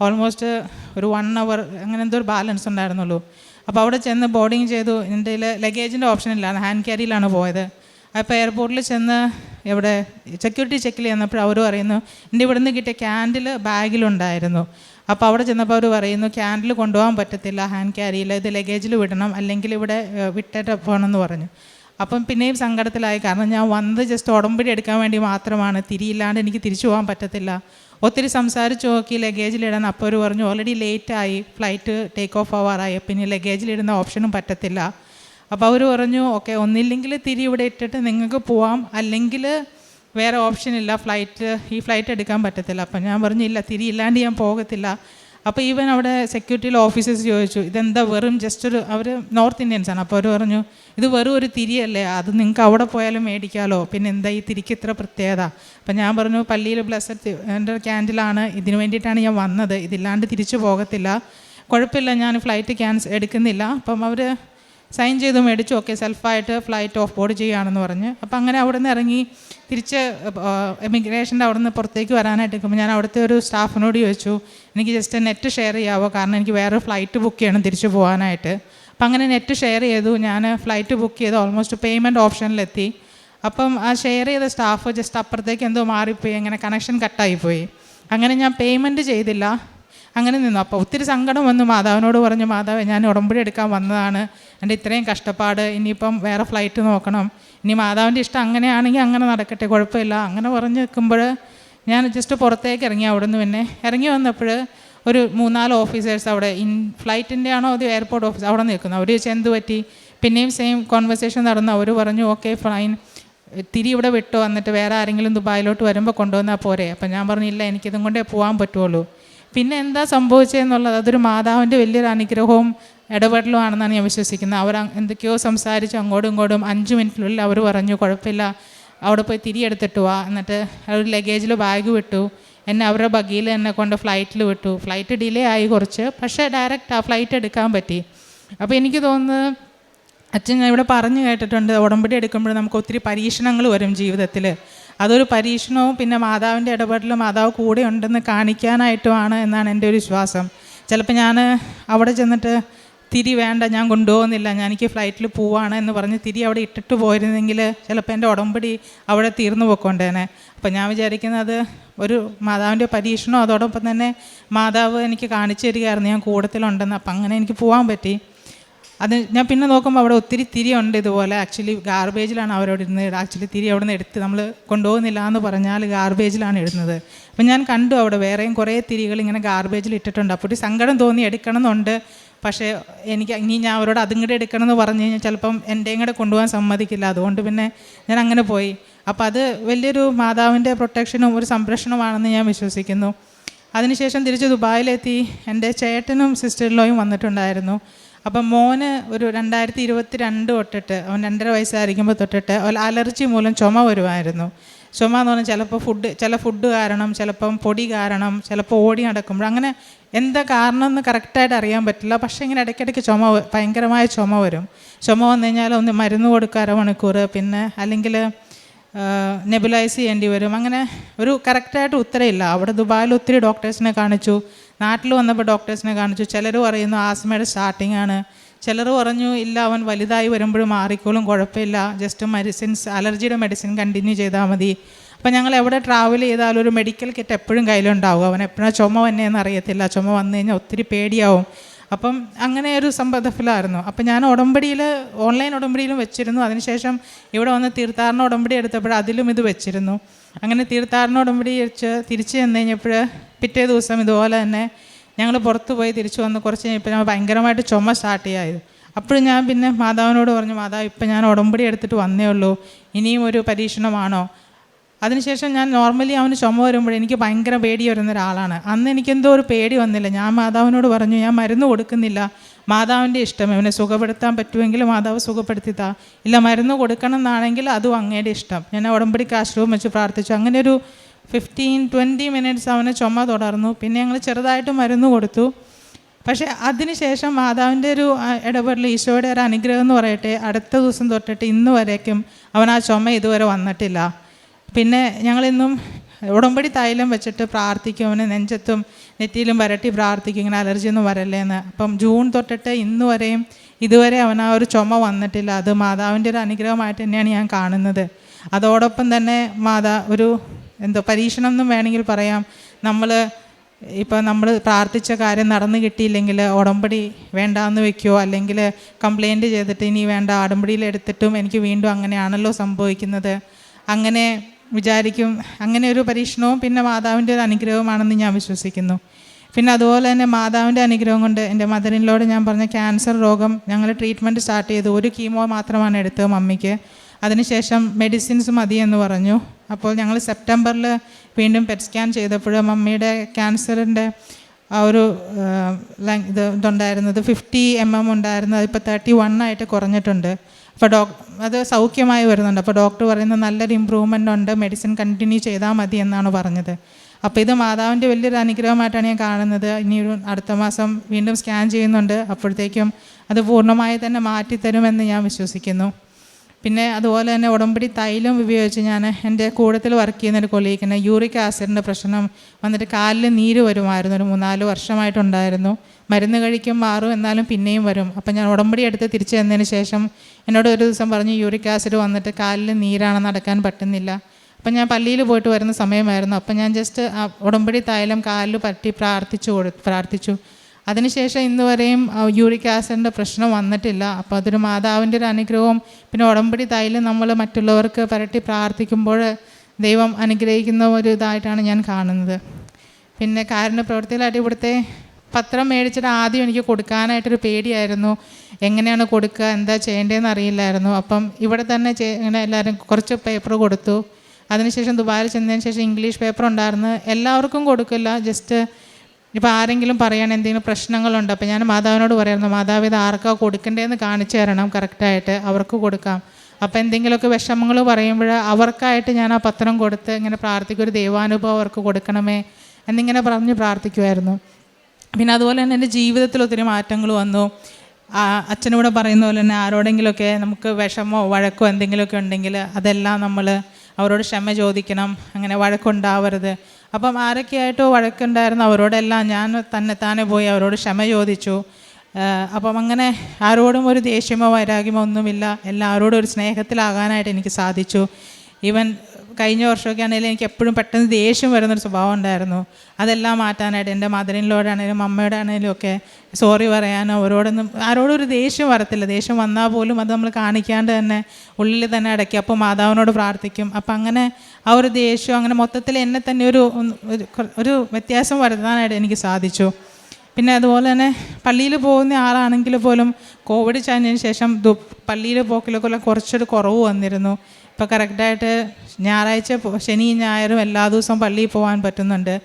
Speaker 1: ഓൾമോസ്റ്റ് ഒരു വൺ അവർ അങ്ങനെ എന്തോ ഒരു ബാലൻസ് ഉണ്ടായിരുന്നുള്ളൂ. അപ്പോൾ അവിടെ ചെന്ന് ബോർഡിങ് ചെയ്തു. എന്റെ ലഗേജിന്റെ ഓപ്ഷൻ ഇല്ല ഹാൻഡ് ക്യാരിയിലാണ് പോയത്. അപ്പോൾ എയർപോർട്ടിൽ ചെന്ന് എവിടെ സെക്യൂരിറ്റി ചെക്കിൽ ചെന്നപ്പോൾ അവർ പറയുന്നു എന്റെ ഇവിടെ നിന്ന് കിട്ടിയ ക്യാൻഡിൽ ബാഗിലുണ്ടായിരുന്നു അപ്പോൾ അവിടെ ചെന്നപ്പോൾ അവർ പറയുന്നു ക്യാൻഡിൽ കൊണ്ടുപോകാൻ പറ്റത്തില്ല. ഹാൻഡ് ക്യാരിയിൽ ഇത് ലഗേജിൽ വിടണം. അല്ലെങ്കിൽ ഇവിടെ വിട്ടിട്ട് പോകണമെന്ന് പറഞ്ഞു. അപ്പം പിന്നെയും സങ്കടത്തിലായി. കാരണം ഞാൻ വന്നത് ജസ്റ്റ് ഉടമ്പടി എടുക്കാൻ വേണ്ടി മാത്രമാണ്. തിരിയില്ലാണ്ട് എനിക്ക് തിരിച്ചു പോകാൻ പറ്റത്തില്ല. ഒത്തിരി സംസാരിച്ച് നോക്കി ലഗേജിലിടാൻ അപ്പോൾ അവർ പറഞ്ഞു ഓൾറെഡി ലേറ്റ് ആയി ഫ്ലൈറ്റ് ടേക്ക് ഓഫ് ആവാറായി പിന്നെ ലഗേജിലിടുന്ന ഓപ്ഷനും പറ്റത്തില്ല. അപ്പോൾ അവർ പറഞ്ഞു ഓക്കെ ഒന്നില്ലെങ്കിൽ തിരി ഇവിടെ ഇട്ടിട്ട് നിങ്ങൾക്ക് പോവാം അല്ലെങ്കിൽ വേറെ ഓപ്ഷൻ ഇല്ല ഫ്ലൈറ്റ് ഈ ഫ്ലൈറ്റ് എടുക്കാൻ പറ്റത്തില്ല. അപ്പം ഞാൻ പറഞ്ഞു ഇല്ല തിരി ഇല്ലാണ്ട് ഞാൻ പോകത്തില്ല. അപ്പോൾ ഈവൻ അവിടെ സെക്യൂരിറ്റിയിലെ ഓഫീസേഴ്സ് ചോദിച്ചു ഇതെന്താ വെറും ജസ്റ്റ് ഒരു അവർ നോർത്ത് ഇന്ത്യൻസ് ആണ്. അപ്പോൾ അവർ പറഞ്ഞു ഇത് വെറും ഒരു തിരിയല്ലേ അത് നിങ്ങൾക്ക് അവിടെ പോയാലും മേടിക്കാമല്ലോ പിന്നെ എന്താ ഈ തിരിക്ക് ഇത്ര പ്രത്യേകത? അപ്പം ഞാൻ പറഞ്ഞു പള്ളിയിൽ ബ്ലസ്സഡ് എന്റെ ക്യാൻഡിലാണ് ഇതിന് വേണ്ടിയിട്ടാണ് ഞാൻ വന്നത്. ഇതില്ലാണ്ട് തിരിച്ചു പോകത്തില്ല. കുഴപ്പമില്ല ഞാൻ ഫ്ലൈറ്റ് ക്യാൻസ് എടുക്കുന്നില്ല. അപ്പം അവർ സൈൻ ചെയ്ത് മേടിച്ചു. ഓക്കെ സെൽഫായിട്ട് ഫ്ലൈറ്റ് ഓഫ് ബോർഡ് ചെയ്യുകയാണെന്ന് പറഞ്ഞ്. അപ്പോൾ അങ്ങനെ അവിടെ നിന്ന് ഇറങ്ങി തിരിച്ച് എമിഗ്രേഷന്റെ അവിടെ നിന്ന് പുറത്തേക്ക് വരാനായിട്ട് നിൽക്കുമ്പോൾ ഞാൻ അവിടുത്തെ ഒരു സ്റ്റാഫിനോട് ചോദിച്ചു എനിക്ക് ജസ്റ്റ് നെറ്റ് ഷെയർ ചെയ്യാവോ? കാരണം എനിക്ക് വേറെ ഫ്ലൈറ്റ് ബുക്ക് ചെയ്യണം തിരിച്ചു പോകാനായിട്ട് അപ്പം അങ്ങനെ നെറ്റ് ഷെയർ ചെയ്തു. ഞാൻ ഫ്ലൈറ്റ് ബുക്ക് ചെയ്ത് ഓൾമോസ്റ്റ് പേയ്മെന്റ് ഓപ്ഷനിലെത്തി അപ്പം ആ ഷെയർ ചെയ്ത സ്റ്റാഫ് ജസ്റ്റ് അപ്പുറത്തേക്ക് എന്തോ മാറിപ്പോയി. അങ്ങനെ കണക്ഷൻ കട്ടായിപ്പോയി അങ്ങനെ ഞാൻ പേയ്മെന്റ് ചെയ്തില്ല. അങ്ങനെ നിന്നു. അപ്പോൾ ഒത്തിരി സങ്കടം വന്നു. മാതാവിനോട് പറഞ്ഞു മാതാവ് ഞാൻ ഉടമ്പടി എടുക്കാൻ വന്നതാണ്. എന്റെ ഇത്രയും കഷ്ടപ്പാട് ഇനിയിപ്പം വേറെ ഫ്ലൈറ്റ് നോക്കണം. ഇനി മാതാവിന്റെ ഇഷ്ടം അങ്ങനെയാണെങ്കിൽ അങ്ങനെ നടക്കട്ടെ കുഴപ്പമില്ല. അങ്ങനെ പറഞ്ഞ് നിൽക്കുമ്പോൾ ഞാൻ ജസ്റ്റ് പുറത്തേക്ക് ഇറങ്ങി. അവിടെ നിന്ന് പിന്നെ ഇറങ്ങി വന്നപ്പോൾ ഒരു മൂന്നാൽ ഓഫീസേഴ്സ് അവിടെ ഇൻ ഫ്ലൈറ്റിന്റെ ആണോ അത് എയർപോർട്ട് ഓഫീസ് അവിടെ നിൽക്കുന്നു. അവർ ചോദിച്ചാൽ എന്ത് പറ്റി? പിന്നെയും സെയിം കോൺവെർസേഷൻ നടന്നു. അവർ പറഞ്ഞു ഓക്കെ ഫൈൻ തിരി ഇവിടെ വിട്ടു. വന്നിട്ട് വേറെ ആരെങ്കിലും ദുബായിലോട്ട് വരുമ്പോൾ കൊണ്ടുവന്നാൽ പോരെ. അപ്പം ഞാൻ പറഞ്ഞില്ല എനിക്കിതും കൊണ്ടേ പോകാൻ പറ്റുള്ളൂ. പിന്നെ എന്താ സംഭവിച്ചതെന്നുള്ളത്? അതൊരു മാതാവിന്റെ വലിയൊരു അനുഗ്രഹവും ഇടപെടലുമാണെന്നാണ് ഞാൻ വിശ്വസിക്കുന്നത്. അവർ എന്തൊക്കെയോ സംസാരിച്ച് അങ്ങോട്ടും ഇങ്ങോട്ടും അഞ്ച് മിനിറ്റിനുള്ളിൽ അവർ പറഞ്ഞു കുഴപ്പമില്ല അവിടെ പോയി തിരി എടുത്തിട്ട് വാ. എന്നിട്ട് അവർ ലഗേജിൽ ബാഗ് വിട്ടു. എന്നെ അവരുടെ ബഗിയിൽ എന്നെ കൊണ്ട് ഫ്ലൈറ്റിൽ വിട്ടു. ഫ്ലൈറ്റ് ഡിലേ ആയി കുറച്ച് പക്ഷേ ഡയറക്റ്റ് ആ ഫ്ലൈറ്റ് എടുക്കാൻ പറ്റി. അപ്പോൾ എനിക്ക് തോന്നുന്നത് അച്ഛൻ ഞാൻ ഇവിടെ പറഞ്ഞു കേട്ടിട്ടുണ്ട് ഉടമ്പടി എടുക്കുമ്പോൾ നമുക്ക് ഒത്തിരി പരീക്ഷണങ്ങൾ വരും ജീവിതത്തിൽ അതൊരു പരീക്ഷണവും പിന്നെ മാതാവിന്റെ ഇടപെടലും മാതാവ് കൂടെ ഉണ്ടെന്ന് കാണിക്കാനായിട്ടുമാണ് എന്നാണ് എന്റെ ഒരു വിശ്വാസം. ചിലപ്പോൾ ഞാൻ അവിടെ ചെന്നിട്ട് തിരി വേണ്ട ഞാൻ കൊണ്ടുപോകുന്നില്ല ഞാൻ എനിക്ക് ഫ്ലൈറ്റിൽ പോവാണ് എന്ന് പറഞ്ഞ് തിരി അവിടെ ഇട്ടിട്ട് പോയിരുന്നെങ്കിൽ ചിലപ്പോൾ എന്റെ ഉടമ്പടി അവിടെ തീർന്നു പോയിക്കൊണ്ടേനെ. അപ്പം ഞാൻ വിചാരിക്കുന്നത് ഒരു മാതാവിന്റെ പരീക്ഷണം അതോടൊപ്പം തന്നെ മാതാവ് എനിക്ക് കാണിച്ചു തരികയായിരുന്നു ഞാൻ കൂടത്തിലുണ്ടെന്ന്. അപ്പം അങ്ങനെ എനിക്ക് പോകാൻ പറ്റി. അത് ഞാൻ പിന്നെ നോക്കുമ്പോൾ അവിടെ ഒത്തിരി തിരി ഉണ്ട് ഇതുപോലെ ആക്ച്വലി ഗാർബേജിലാണ് അവരോട് ഇരുന്ന് ആക്ച്വലി തിരി അവിടെ നിന്ന് എടുത്ത് നമ്മൾ കൊണ്ടുപോകുന്നില്ല എന്ന് പറഞ്ഞാൽ ഗാർബേജിലാണ് ഇടുന്നത്. അപ്പം ഞാൻ കണ്ടു അവിടെ വേറെയും കുറേ തിരികൾ ഇങ്ങനെ ഗാർബേജിൽ ഇട്ടിട്ടുണ്ട്. അപ്പോൾ ഒരു സങ്കടം തോന്നി എടുക്കണം എന്നുണ്ട് പക്ഷേ എനിക്ക് ഇനി ഞാൻ അവരോട് അതും കൂടെ എടുക്കണം എന്ന് പറഞ്ഞു കഴിഞ്ഞാൽ ചിലപ്പം എന്റെയും കൂടെ കൊണ്ടുപോകാൻ സമ്മതിക്കില്ല. അതുകൊണ്ട് പിന്നെ ഞാൻ അങ്ങനെ പോയി. അപ്പോൾ അത് വലിയൊരു മാതാവിന്റെ പ്രൊട്ടക്ഷനും ഒരു സംരക്ഷണമാണെന്ന് ഞാൻ വിശ്വസിക്കുന്നു. അതിനുശേഷം തിരിച്ച് ദുബായിലെത്തി. എന്റെ ചേട്ടനും സിസ്റ്ററിലോയും വന്നിട്ടുണ്ടായിരുന്നു. അപ്പം മോന് ഒരു രണ്ടായിരത്തി ഇരുപത്തി രണ്ട് തൊട്ടിട്ട് അവൻ രണ്ടര വയസ്സായിരിക്കുമ്പോൾ തൊട്ടിട്ട് അലർജി മൂലം ചുമ വരുമായിരുന്നു ചുമ എന്ന് പറഞ്ഞാൽ ചിലപ്പോൾ ഫുഡ് ചില ഫുഡ് കാരണം ചിലപ്പം പൊടി കാരണം ചിലപ്പോൾ ഓടി നടക്കുമ്പോൾ അങ്ങനെ എന്താ കാരണം എന്ന് കറക്റ്റായിട്ട് അറിയാൻ പറ്റില്ല. പക്ഷേ ഇങ്ങനെ ഇടയ്ക്കിടയ്ക്ക് ചുമ ഭയങ്കരമായ ചുമ വരും. ചുമ വന്നു കഴിഞ്ഞാൽ ഒന്ന് മരുന്ന് കൊടുക്കുക അരമണിക്കൂർ പിന്നെ അല്ലെങ്കിൽ നെബുലൈസ് ചെയ്യേണ്ടി വരും. അങ്ങനെ ഒരു കറക്റ്റായിട്ട് ഉത്തരമില്ല അവിടെ ദുബായിൽ ഒത്തിരി ഡോക്ടേഴ്സിനെ കാണിച്ചു. നാട്ടിൽ വന്നപ്പോൾ ഡോക്ടേഴ്സിനെ കാണിച്ചു. ചിലർ പറയുന്നു ആസ്മയുടെ സ്റ്റാർട്ടിംഗ് ആണ്. ചിലർ പറഞ്ഞു ഇല്ല അവൻ വലുതായി വരുമ്പോഴും മാറിക്കോളും കുഴപ്പമില്ല. ജസ്റ്റ് മെഡിസിൻസ് അലർജിയുടെ മെഡിസിൻ കണ്ടിന്യൂ ചെയ്താൽ മതി. അപ്പം ഞങ്ങൾ എവിടെ ട്രാവൽ ചെയ്താലും ഒരു മെഡിക്കൽ കിറ്റ് എപ്പോഴും കയ്യിലുണ്ടാവും. അവൻ എപ്പോഴാണ് ചുമ വന്നേന്ന് അറിയത്തില്ല. ചുമ വന്നു കഴിഞ്ഞാൽ ഒത്തിരി പേടിയാവും. അപ്പം അങ്ങനെ ഒരു സമ്പദഫിലായിരുന്നു അപ്പം ഞാൻ ഉടമ്പടിയിൽ ഓൺലൈൻ ഉടമ്പടിയിലും വെച്ചിരുന്നു. അതിനുശേഷം ഇവിടെ വന്ന് തീർത്ഥാടന ഉടമ്പടി എടുത്തപ്പോൾ അതിലും ഇത് വെച്ചിരുന്നു. അങ്ങനെ തീർത്ഥാടന ഉടമ്പടി വെച്ച് തിരിച്ചു ചെന്ന് കഴിഞ്ഞപ്പോൾ പിറ്റേ ദിവസം ഇതുപോലെ തന്നെ ഞങ്ങൾ പുറത്ത് പോയി തിരിച്ചു വന്ന് കുറച്ച് കഴിഞ്ഞപ്പോൾ ഞാൻ ഭയങ്കരമായിട്ട് ചുമ സ്റ്റാർട്ട് ചെയ്യായത് അപ്പോഴും ഞാൻ പിന്നെ മാതാവിനോട് പറഞ്ഞു മാതാവ് ഇപ്പം ഞാൻ ഉടമ്പടി എടുത്തിട്ട് വന്നേ ഉള്ളൂ. ഇനിയും ഒരു പരീക്ഷണമാണോ? അതിനുശേഷം ഞാൻ നോർമലി അവന് ചുമ വരുമ്പോൾ എനിക്ക് ഭയങ്കര പേടി വരുന്ന ഒരാളാണ്. അന്ന് എനിക്കെന്തോ ഒരു പേടി വന്നില്ല. ഞാൻ മാതാവിനോട് പറഞ്ഞു ഞാൻ മരുന്ന് കൊടുക്കുന്നില്ല. മാതാവിന്റെ ഇഷ്ടം. ഇവനെ സുഖപ്പെടുത്താൻ പറ്റുമെങ്കിൽ മാതാവ് സുഖപ്പെടുത്തി താ ഇല്ല മരുന്ന് കൊടുക്കണം എന്നാണെങ്കിൽ അതും അങ്ങയുടെ ഇഷ്ടം. ഞാൻ ഉടമ്പടിക്ക് ആശ്രമം വെച്ച് പ്രാർത്ഥിച്ചു. അങ്ങനെ ഒരു ഫിഫ്റ്റീൻ ട്വന്റി മിനിറ്റ്സ് അവനെ ചുമ തുടർന്നു. പിന്നെ ഞങ്ങൾ ചെറുതായിട്ട് മരുന്ന് കൊടുത്തു. പക്ഷേ അതിനുശേഷം മാതാവിന്റെ ഒരു ഇടപെടൽ ഈശോയുടെ ഒരു അനുഗ്രഹം എന്ന് പറയട്ടെ അടുത്ത ദിവസം തൊട്ടിട്ട് ഇന്ന് വരേക്കും അവൻ ആ ചുമ ഇതുവരെ വന്നിട്ടില്ല. പിന്നെ ഞങ്ങളിന്നും ഉടമ്പടി തൈലം വെച്ചിട്ട് പ്രാർത്ഥിക്കും അവന് നെഞ്ചത്തും നെറ്റിയിലും വരട്ടി പ്രാർത്ഥിക്കും ഇങ്ങനെ അലർജി ഒന്നും വരല്ലേ എന്ന്. അപ്പം ജൂൺ തൊട്ടിട്ട് ഇന്ന് വരെയും ഇതുവരെ അവൻ ആ ഒരു ചുമ വന്നിട്ടില്ല. അത് മാതാവിന്റെ ഒരു അനുഗ്രഹമായിട്ട് തന്നെയാണ് ഞാൻ കാണുന്നത്. അതോടൊപ്പം തന്നെ മാതാ ഒരു എന്തോ പരീക്ഷണം എന്നും വേണമെങ്കിൽ പറയാം. നമ്മൾ ഇപ്പോൾ നമ്മൾ പ്രാർത്ഥിച്ച കാര്യം നടന്നു കിട്ടിയില്ലെങ്കിൽ ഉടമ്പടി വേണ്ടാന്ന് വെക്കുമോ അല്ലെങ്കിൽ കംപ്ലൈന്റ് ചെയ്തിട്ട് ഇനി വേണ്ട ആടമ്പടിയിൽ എടുത്തിട്ടും എനിക്ക് വീണ്ടും അങ്ങനെയാണല്ലോ സംഭവിക്കുന്നത്. അങ്ങനെ വിചാരിക്കും അങ്ങനെ ഒരു പരീക്ഷണവും പിന്നെ മാതാവിന്റെ ഒരു അനുഗ്രഹമാണെന്ന് ഞാൻ വിശ്വസിക്കുന്നു. പിന്നെ അതുപോലെ തന്നെ മാതാവിന്റെ അനുഗ്രഹം കൊണ്ട് എന്റെ മദറിനോട് ഞാൻ പറഞ്ഞ ക്യാൻസർ രോഗം ഞങ്ങൾ ട്രീറ്റ്മെന്റ് സ്റ്റാർട്ട് ചെയ്തു. ഒരു കീമോ മാത്രമാണ് എടുത്തത് മമ്മിക്ക്. അതിനുശേഷം മെഡിസിൻസ് മതി എന്ന് പറഞ്ഞു. അപ്പോൾ ഞങ്ങൾ സെപ്റ്റംബറിൽ വീണ്ടും പെറ്റ് സ്കാൻ ചെയ്തപ്പോൾ മമ്മിയുടെ ക്യാൻസറിന്റെ ആ ഒരു ഇത് ഇതുണ്ടായിരുന്നത് ഫിഫ്റ്റി എം എം ഉണ്ടായിരുന്നത് ഇപ്പോൾ തേർട്ടി വൺ ആയിട്ട് കുറഞ്ഞിട്ടുണ്ട്. അപ്പോൾ ഡോക് അത് സൗഖ്യമായി വരുന്നുണ്ട്. അപ്പോൾ ഡോക്ടർ പറയുന്നത് നല്ലൊരു ഇമ്പ്രൂവ്മെന്റ് ഉണ്ട്. മെഡിസിൻ കണ്ടിന്യൂ ചെയ്താൽ മതി എന്നാണ് പറഞ്ഞത്. അപ്പോൾ ഇത് മാതാവിന്റെ വലിയൊരു അനുഗ്രഹമായിട്ടാണ് ഞാൻ കാണുന്നത്. ഇനി അടുത്ത മാസം വീണ്ടും സ്കാൻ ചെയ്യുന്നുണ്ട്. അപ്പോഴത്തേക്കും അത് പൂർണമായി തന്നെ മാറ്റിത്തരുമെന്ന് ഞാൻ വിശ്വസിക്കുന്നു. പിന്നെ അതുപോലെ തന്നെ ഉടമ്പടി തൈലം ഉപയോഗിച്ച് ഞാൻ എന്റെ കൂടത്തിൽ വർക്ക് ചെയ്യുന്ന ഒരു കൊലീക്കിന് യൂറിക് ആസിഡിന്റെ പ്രശ്നം വന്നിട്ട് കാലിൽ നീര് വരുമായിരുന്നു. ഒരു മൂന്നാൽ വർഷമായിട്ടുണ്ടായിരുന്നു. മരുന്ന് കഴിക്കും മാറും എന്നാലും പിന്നെയും വരും. അപ്പം ഞാൻ ഉടമ്പടി എടുത്ത് തിരിച്ചു തന്നതിന് ശേഷം എന്നോട് ഒരു ദിവസം പറഞ്ഞു യൂറിക് ആസിഡ് വന്നിട്ട് കാലിൽ നീരാണ് നടക്കാൻ പറ്റുന്നില്ല. അപ്പം ഞാൻ പള്ളിയിൽ പോയിട്ട് വരുന്ന സമയമായിരുന്നു. അപ്പം ഞാൻ ജസ്റ്റ് ഉടമ്പടി തൈലം കാലിൽ പറ്റി പ്രാർത്ഥിച്ചു കൊടു പ്രാർത്ഥിച്ചു. അതിനുശേഷം ഇന്ന് വരെയും യൂറിക് ആസിഡിന്റെ പ്രശ്നം വന്നിട്ടില്ല. അപ്പോൾ അതൊരു മാതാവിന്റെ ഒരു അനുഗ്രഹവും പിന്നെ ഉടമ്പടി തൈലം നമ്മൾ മറ്റുള്ളവർക്ക് പരട്ടി പ്രാർത്ഥിക്കുമ്പോൾ ദൈവം അനുഗ്രഹിക്കുന്ന ഒരു ഇതായിട്ടാണ് ഞാൻ കാണുന്നത്. പിന്നെ കാരുണ്യ പ്രവൃത്തിയിലായിട്ട് ഇവിടുത്തെ പത്രം മേടിച്ചിട്ട് ആദ്യം എനിക്ക് കൊടുക്കാനായിട്ടൊരു പേടിയായിരുന്നു. എങ്ങനെയാണ് കൊടുക്കുക എന്താ ചെയ്യേണ്ടതെന്ന് അറിയില്ലായിരുന്നു. അപ്പം ഇവിടെ തന്നെ ഇങ്ങനെ എല്ലാവരും കുറച്ച് പേപ്പർ കൊടുത്തു. അതിനുശേഷം ദുബായിൽ ചെന്നതിന് ശേഷം ഇംഗ്ലീഷ് പേപ്പർ ഉണ്ടായിരുന്നു. എല്ലാവർക്കും കൊടുക്കില്ല. ജസ്റ്റ് ഇപ്പോൾ ആരെങ്കിലും പറയാൻ എന്തെങ്കിലും പ്രശ്നങ്ങളുണ്ട്? അപ്പോൾ ഞാൻ മാതാവിനോട് പറയായിരുന്നു മാതാവ് ഇത് ആർക്കാ കൊടുക്കേണ്ടതെന്ന് കാണിച്ചു തരണം കറക്റ്റായിട്ട് അവർക്ക് കൊടുക്കാം. അപ്പോൾ എന്തെങ്കിലുമൊക്കെ വിഷമങ്ങൾ പറയുമ്പോൾ അവർക്കായിട്ട് ഞാൻ ആ പത്രം കൊടുത്ത് ഇങ്ങനെ പ്രാർത്ഥിക്കും ഒരു ദൈവാനുഭവം അവർക്ക് കൊടുക്കണമേ എന്നിങ്ങനെ പറഞ്ഞ് പ്രാർത്ഥിക്കുമായിരുന്നു പിന്നെ അതുപോലെ തന്നെ എന്റെ ജീവിതത്തിൽ ഒത്തിരി മാറ്റങ്ങൾ വന്നു. അച്ഛനൂടെ പറയുന്ന പോലെ തന്നെ ആരോടെങ്കിലുമൊക്കെ നമുക്ക് വിഷമോ വഴക്കോ എന്തെങ്കിലുമൊക്കെ ഉണ്ടെങ്കിൽ അതെല്ലാം നമ്മൾ അവരോട് ക്ഷമ ചോദിക്കണം അങ്ങനെ വഴക്കുണ്ടാവരുത്. അപ്പം ആരൊക്കെയായിട്ടോ വഴക്കുണ്ടായിരുന്നു അവരോടെല്ലാം ഞാൻ തന്നെ താനെ പോയി അവരോട് ക്ഷമ ചോദിച്ചു. അപ്പം അങ്ങനെ ആരോടും ഒരു ദേഷ്യമോ വൈരാഗ്യമോ ഒന്നുമില്ല. എല്ലാവരോടും ഒരു സ്നേഹത്തിലാകാനായിട്ട് എനിക്ക് സാധിച്ചു. ഈവൻ കഴിഞ്ഞ വർഷമൊക്കെ ആണെങ്കിലും എനിക്ക് എപ്പോഴും പെട്ടെന്ന് ദേഷ്യം വരുന്നൊരു സ്വഭാവം ഉണ്ടായിരുന്നു. അതെല്ലാം മാറ്റാനായിട്ട് എന്റെ മദറിനോടാണേലും അമ്മയുടെ ഒക്കെ സോറി പറയാനോ അവരോടൊന്നും ആരോടും ഒരു ദേഷ്യം വരത്തില്ല. ദേഷ്യം വന്നാൽ പോലും അത് നമ്മൾ കാണിക്കാണ്ട് തന്നെ ഉള്ളിൽ തന്നെ അടയ്ക്കും. അപ്പോൾ മാതാവിനോട് പ്രാർത്ഥിക്കും. അപ്പം അങ്ങനെ ആ ഒരു ദേഷ്യം അങ്ങനെ മൊത്തത്തിൽ എന്നെ തന്നെ ഒരു ഒരു വ്യത്യാസം വരുത്താനായിട്ട് എനിക്ക് സാധിച്ചു. പിന്നെ അതുപോലെ തന്നെ പള്ളിയിൽ പോകുന്ന ആളാണെങ്കിൽ പോലും കോവിഡ് ചാഞ്ഞതിന് ശേഷം ദു- പള്ളിയിൽ പോക്കിലൊക്കെ കുറച്ചൊരു കുറവ് വന്നിരുന്നു. ഇപ്പോൾ കറക്റ്റായിട്ട് ഞായറാഴ്ച ശനി ഞായറും എല്ലാ ദിവസവും പള്ളിയിൽ പോകാൻ പറ്റുന്നുണ്ട്.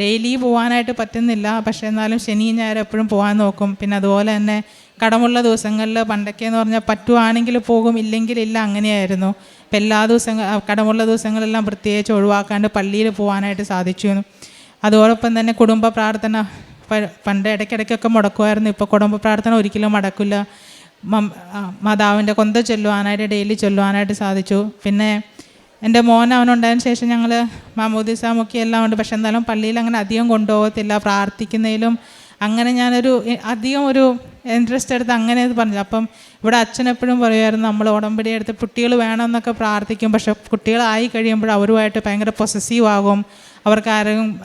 Speaker 1: ഡെയിലി പോകാനായിട്ട് പറ്റുന്നില്ല. പക്ഷേ എന്നാലും ശനി ഞായറും എപ്പോഴും പോകാൻ നോക്കും. പിന്നെ അതുപോലെ തന്നെ കടമുള്ള ദിവസങ്ങളിൽ പണ്ടൊക്കെയെന്ന് പറഞ്ഞാൽ പറ്റുവാണെങ്കിൽ പോകും ഇല്ലെങ്കിൽ ഇല്ല അങ്ങനെയായിരുന്നു. ഇപ്പം എല്ലാ ദിവസങ്ങൾ കടമുള്ള ദിവസങ്ങളെല്ലാം പ്രത്യേകിച്ച് ഒഴിവാക്കാണ്ട് പള്ളിയിൽ പോകാനായിട്ട് സാധിച്ചു. അതോടൊപ്പം തന്നെ കുടുംബ പ്രാർത്ഥന പണ്ട് ഇടയ്ക്കിടയ്ക്കൊക്കെ മുടക്കുമായിരുന്നു. ഇപ്പോൾ കുടുംബ പ്രാർത്ഥന ഒരിക്കലും മടക്കില്ല. മാതാവിന്റെ കൊന്ത ചൊല്ലുവാനായിട്ട് ഡെയിലി ചൊല്ലുവാനായിട്ട് സാധിച്ചു. പിന്നെ എന്റെ മോൻ അവനുണ്ടായതിന് ശേഷം ഞങ്ങൾ മാമോദിസ മുക്കി എല്ലാം ഉണ്ട്. പക്ഷെ എന്തായാലും പള്ളിയിൽ അങ്ങനെ അധികം കൊണ്ടുപോകത്തില്ല. പ്രാർത്ഥിക്കുന്നതിലും അങ്ങനെ ഞാനൊരു അധികം ഒരു ഇൻട്രസ്റ്റ് എടുത്ത് അങ്ങനെ ഇത് പറഞ്ഞു അപ്പം ഇവിടെ അച്ഛൻ എപ്പോഴും പറയുമായിരുന്നു നമ്മൾ ഉടമ്പടി എടുത്ത് കുട്ടികൾ വേണമെന്നൊക്കെ പ്രാർത്ഥിക്കും. പക്ഷെ കുട്ടികളായി കഴിയുമ്പോൾ അവരുമായിട്ട് ഭയങ്കര പൊസസീവ് ആകും. അവർക്ക് ആരും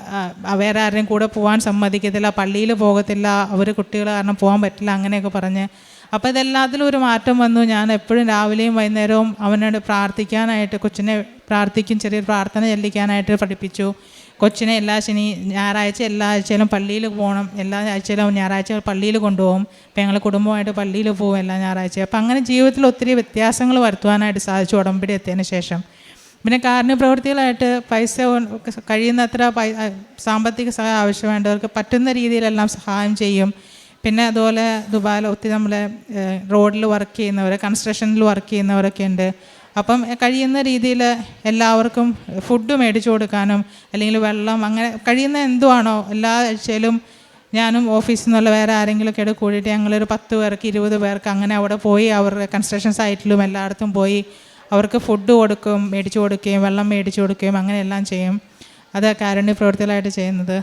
Speaker 1: ആ, വേറെ ആരെയും കൂടെ പോകാൻ സമ്മതിക്കത്തില്ല. പള്ളിയിൽ പോകത്തില്ല. അവർ കുട്ടികൾ കാരണം പോകാൻ പറ്റില്ല. അങ്ങനെയൊക്കെ പറഞ്ഞ്. അപ്പോൾ ഇതെല്ലാത്തിലും ഒരു മാറ്റം വന്നു. ഞാൻ എപ്പോഴും രാവിലെയും വൈകുന്നേരവും അവനോട് പ്രാർത്ഥിക്കാനായിട്ട് കൊച്ചിനെ പ്രാർത്ഥിക്കും ചെറിയൊരു പ്രാർത്ഥന ചെല്ലിക്കാനായിട്ട് പഠിപ്പിച്ചു. കൊച്ചിനെ എല്ലാ ശനി ഞായറാഴ്ച എല്ലാ ആഴ്ചയിലും പള്ളിയിൽ പോകണം. എല്ലാ ആഴ്ചയിലും ഞായറാഴ്ച പള്ളിയിൽ കൊണ്ടുപോകും. അപ്പം ഞങ്ങൾ കുടുംബമായിട്ട് പള്ളിയിൽ പോകും എല്ലാ ഞായറാഴ്ച അപ്പം അങ്ങനെ ജീവിതത്തിൽ ഒത്തിരി വ്യത്യാസങ്ങൾ വരുത്തുവാനായിട്ട് സാധിച്ചു ഉടമ്പടി എത്തിയതിന് ശേഷം. പിന്നെ കാരുണ്യ പ്രവൃത്തികളായിട്ട് പൈസ കഴിയുന്നത്ര സാമ്പത്തിക സഹായം ആവശ്യവേണ്ടവർക്ക് പറ്റുന്ന രീതിയിലെല്ലാം സഹായം ചെയ്യും. പിന്നെ അതുപോലെ ദുബായിൽ ഒത്തിരി നമ്മളെ റോഡിൽ വർക്ക് ചെയ്യുന്നവർ കൺസ്ട്രക്ഷനിൽ വർക്ക് ചെയ്യുന്നവരൊക്കെ ഉണ്ട്. അപ്പം കഴിയുന്ന രീതിയിൽ എല്ലാവർക്കും ഫുഡ് മേടിച്ചു കൊടുക്കാനും അല്ലെങ്കിൽ വെള്ളം അങ്ങനെ കഴിയുന്ന എന്തുവാണോ എല്ലാ ആഴ്ചയിലും ഞാനും ഓഫീസിൽ നിന്നുള്ള വേറെ ആരെങ്കിലുമൊക്കെ ആയിട്ട് കൂടിയിട്ട് ഞങ്ങളൊരു പത്ത് പേർക്ക് ഇരുപത് പേർക്ക് അങ്ങനെ അവിടെ പോയി അവരുടെ കൺസ്ട്രക്ഷൻ സൈറ്റിലും എല്ലായിടത്തും പോയി അവർക്ക് ഫുഡ് കൊടുക്കും മേടിച്ചു കൊടുക്കുകയും വെള്ളം മേടിച്ചു കൊടുക്കുകയും അങ്ങനെയെല്ലാം ചെയ്യും. അത് കാരുണ്യ പ്രവൃത്തികളായിട്ട് ചെയ്യുന്നത്.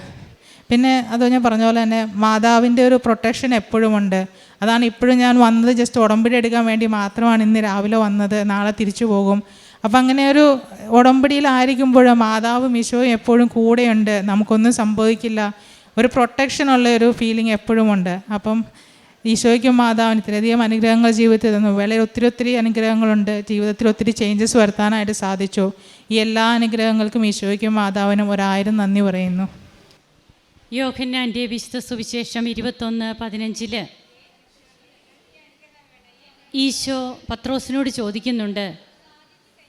Speaker 1: പിന്നെ അത് ഞാൻ പറഞ്ഞ പോലെ തന്നെ മാതാവിന്റെ ഒരു പ്രൊട്ടക്ഷൻ എപ്പോഴും ഉണ്ട്. അതാണ് ഇപ്പോഴും ഞാൻ വന്നത്. ജസ്റ്റ് ഉടമ്പടി എടുക്കാൻ വേണ്ടി മാത്രമാണ് ഇന്ന് രാവിലെ വന്നത്. നാളെ തിരിച്ചു പോകും. അപ്പം അങ്ങനെ ഒരു ഉടമ്പടിയിലായിരിക്കുമ്പോഴും മാതാവും ഈശോയും എപ്പോഴും കൂടെയുണ്ട്. നമുക്കൊന്നും സംഭവിക്കില്ല. ഒരു പ്രൊട്ടക്ഷനുള്ള ഒരു ഫീലിംഗ് എപ്പോഴും ഉണ്ട്. അപ്പം ഈശോയ്ക്കും മാതാവിന് ഇത്രയധികം അനുഗ്രഹങ്ങൾ ജീവിതത്തിൽ തന്നു. വളരെ ഒത്തിരി ഒത്തിരി അനുഗ്രഹങ്ങളുണ്ട്. ജീവിതത്തിൽ ഒത്തിരി ചേഞ്ചസ് വരുത്താനായിട്ട് സാധിച്ചു. ഈ എല്ലാ അനുഗ്രഹങ്ങൾക്കും ഈശോയ്ക്കും മാതാവിനും ഒരായിരം നന്ദി പറയുന്നു.
Speaker 2: യോഹന്നാന്റെ വിശുദ്ധ സുവിശേഷം ഇരുപത്തൊന്ന് പതിനഞ്ചിൽ ഈശോ പത്രോസിനോട് ചോദിക്കുന്നുണ്ട്